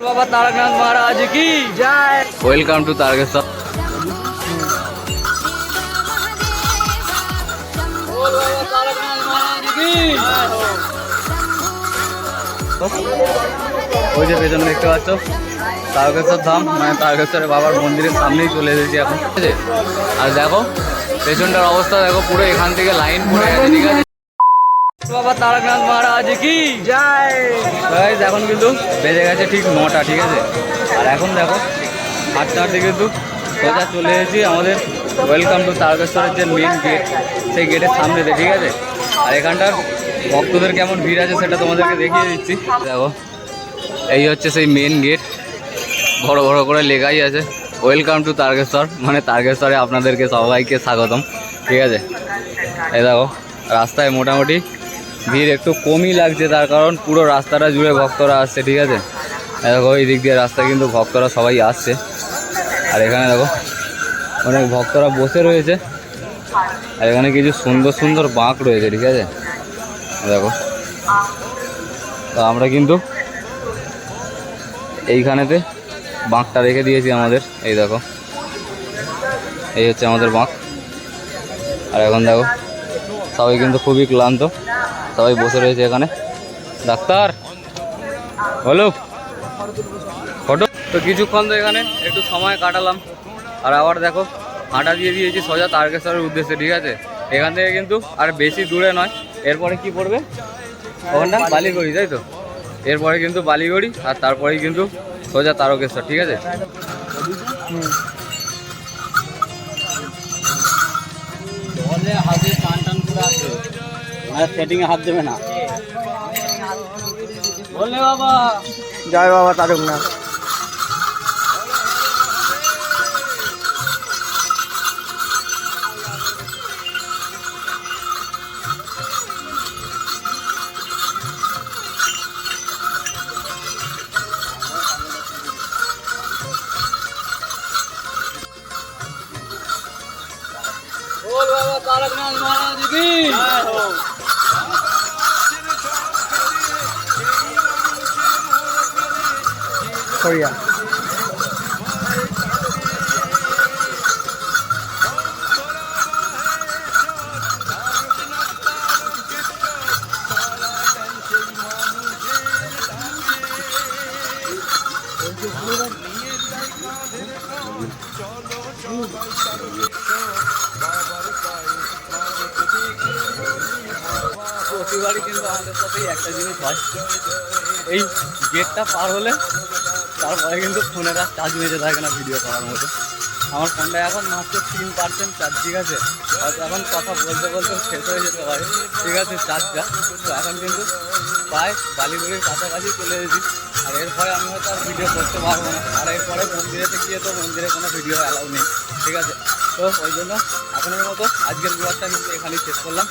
বাবা তারকনাথ মহারাজ কি? জয়। Welcome to Tarakeswar ওই যে পেছনে দেখতে পাচ্ছ তারকেশ্বর ধাম মানে তারকেশ্বরের বাবার মন্দিরের সামনেই চলে এসেছি এখন। ঠিক আছে? আর দেখো পেছনটার অবস্থা দেখো পুরো এখান থেকে লাইন পড়ে গেছে ঠিক আছে। বাবা তারকনাথ মহারাজ কি? জয়। এখন কিন্তু বেজে গেছে ঠিক নটা ঠিক আছে? আর এখন দেখো আটটা আটটা কিন্তু সোজা চলে এসেছি আমাদের ওয়েলকাম টু তারকেশ্বরের যে মেন গেট সেই গেটের সামনেতে ঠিক আছে? আর এখানটার ভক্তদের কেমন ভিড় আছে সেটা তোমাদেরকে দেখিয়ে দিচ্ছি। দেখো এই হচ্ছে সেই মেন গেট বড় বড় করে লেখাই আছে ওয়েলকাম টু তারকেশ্বর মানে তারকেশ্বরে আপনাদেরকে সবাইকে স্বাগতম ঠিক আছে? এই দেখো রাস্তায় মোটামুটি ভিড় একটু কমই লাগছে, তার কারণ পুরো রাস্তাটা জুড়ে ভক্তরা আসছে, ঠিক আছে? দেখো, এই দিক দিয়ে রাস্তা কিন্তু ভক্তরা সবাই আসছে। আর এখানে দেখো, অনেক ভক্তরা বসে রয়েছে। আর এখানে কিছু সুন্দর সুন্দর বাঁক রয়েছে, ঠিক আছে? দেখো। তো আমরা কিন্তু এইখানেতে বাঁকটা রেখে দিয়েছি আমাদের, এই দেখো। এই হচ্ছে আমাদের বাঁক। আর এখন দেখো, সবাই কিন্তু খুবই ক্লান্ত। সবাই বসে রয়েছে এখানে। ডাক্তার, বলো। ফটো। তো কিছুক্ষণ তো এখানে একটু সময় কাটালাম। আর আবার দেখো, হাঁটা দিয়ে দিয়েছি সোজা তারকেশ্বরের উদ্দেশ্যে, ঠিক আছে? এখান থেকে কিন্তু আর বেশি দূরে নয়। এরপরে কি পড়বে? ওখানটা বালিগড়ি, তাই তো? এরপরে কিন্তু বালিগড়ি আর তারপরেই কিন্তু সোজা তারকেশ্বর, ঠিক আছে? আর সেটিং এ হাত দেবে না বললে বাবা জয় বাবা তারকনাথ बोल बाबा तारकनाथ महाराज की করিয়া। প্রতিবারই কিন্তু আমাদের সাথেই একটা জিনিস হয়। এই গেটটা পার হলে তারপরে কিন্তু ফোনের আর চার্জ মেজে থাকে না ভিডিও করার মতো। আমার ফোনটা এখন মাত্র তিন পার্সেন্ট চার্জ ঠিক আছে? এখন কথা বলতে বলতে শেষ হয়ে যেতে পারে। ঠিক আছে চার্জটা তো এখন কিন্তু প্রায় বালিগুড়ির কাছাকাছি চলে এসেছি। আর এরপরে আমি হয়তো আর ভিডিও করতে পারব না। আর এরপরে মন্দিরেতে গিয়ে তো মন্দিরে কোনো ভিডিও অ্যালাউ নেই, ঠিক আছে? তো ওই জন্য এখনের মতো আজকের ব্লগটা কিন্তু এখানেই শেষ করলাম।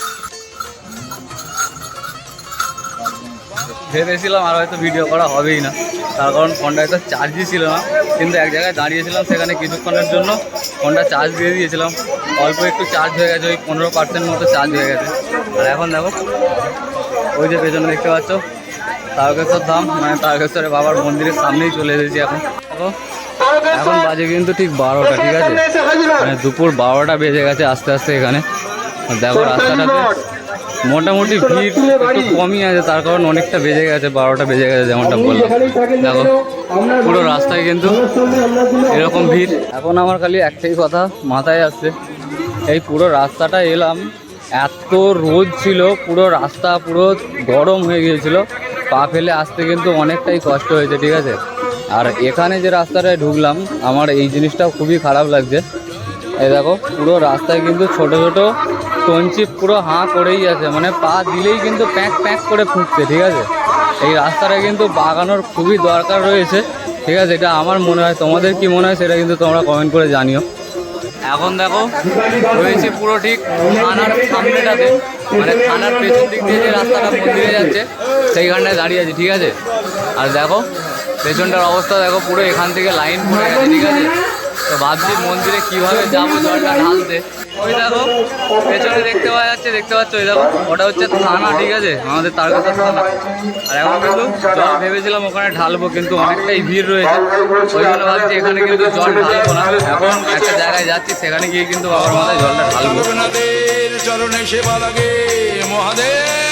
ভেবেছিলাম আর হয়তো ভিডিও করা হবেই না। তার কারণ ফোনটা হয়তো চার্জই ছিল না। কিন্তু এক জায়গায় দাঁড়িয়েছিলাম সেখানে কিছুক্ষণের জন্য। ফোনটা চার্জ দিয়ে দিয়েছিলাম। অল্প একটু চার্জ হয়ে গেছে ওই পনেরো পার্সেন্ট মতো চার্জ হয়ে গেছে। আর এখন দেখো ওই যে পেছনে দেখতে পাচ্ছ তারকেশ্বর ধাম মানে তারকেশ্বরের বাবার মন্দিরের সামনেই চলে এসেছি এখন। দেখো এখন বাজে কিন্তু ঠিক বারোটা ঠিক আছে? মানে দুপুর বারোটা বেজে গেছে আস্তে আস্তে এখানে। দেখো রাস্তাটাতে মোটামুটি ভিড় একটু কমই আছে তার কারণ অনেকটা বেজে গেছে বারোটা বেজে গেছে যেমনটা বললাম। দেখো পুরো রাস্তায় কিন্তু এরকম ভিড়। এখন আমার খালি একটাই কথা মাথায় আসছে এই পুরো রাস্তাটা এলাম এত রোদ ছিল পুরো রাস্তা পুরো গরম হয়ে গিয়েছিল পা ফেলে আসতে কিন্তু অনেকটাই কষ্ট হয়েছে ঠিক আছে? আর এখানে যে রাস্তাটায় ঢুকলাম আমার এই জিনিসটা খুবই খারাপ লাগছে। এই দেখো পুরো রাস্তায় কিন্তু ছোট ছোট টনচিপ পুরো হাঁ করেই আছে। মানে পা দিলেই কিন্তু প্যাঁক প্যাঁক করে ফুটছে ঠিক আছে? এই রাস্তাটা কিন্তু বাগানোর খুবই দরকার রয়েছে, ঠিক আছে? এটা আমার মনে হয়। তোমাদের কি মনে হয় সেটা কিন্তু তোমরা কমেন্ট করে জানিও। এখন দেখো, রয়েছে পুরো ঠিক থানার সামনেটাতে। মানে থানার পেছন দিক দিয়ে যে রাস্তাটা মন্দিরে যাচ্ছে, সেইখানটায় দাঁড়িয়ে আছি, ঠিক আছে? আর দেখো, পেছনটার অবস্থা দেখো, পুরো এখান থেকে লাইন পড়ে গেছে, ঠিক আছে? তো ভাবছি মন্দিরে কীভাবে যাব, জলটা ঢালতে। পেছনে দেখতে পাওয়া যাচ্ছে, দেখতে পাচ্ছ ওই দেখো, ওটা হচ্ছে থানা, ঠিক আছে? আমাদের তারকাছা থানা। আর এখন কিন্তু জল ভেবেছিলাম ওখানে ঢালবো, কিন্তু অনেকটাই ভিড় রয়েছে। ওই জন্য ভাবছি এখানে কিন্তু জল ঢালবো না। এখন একটা জায়গায় যাচ্ছি, সেখানে গিয়ে কিন্তু বাবার মাথায় জলটা ঢালবো। চরণে সেবা লাগে, মহাদেব।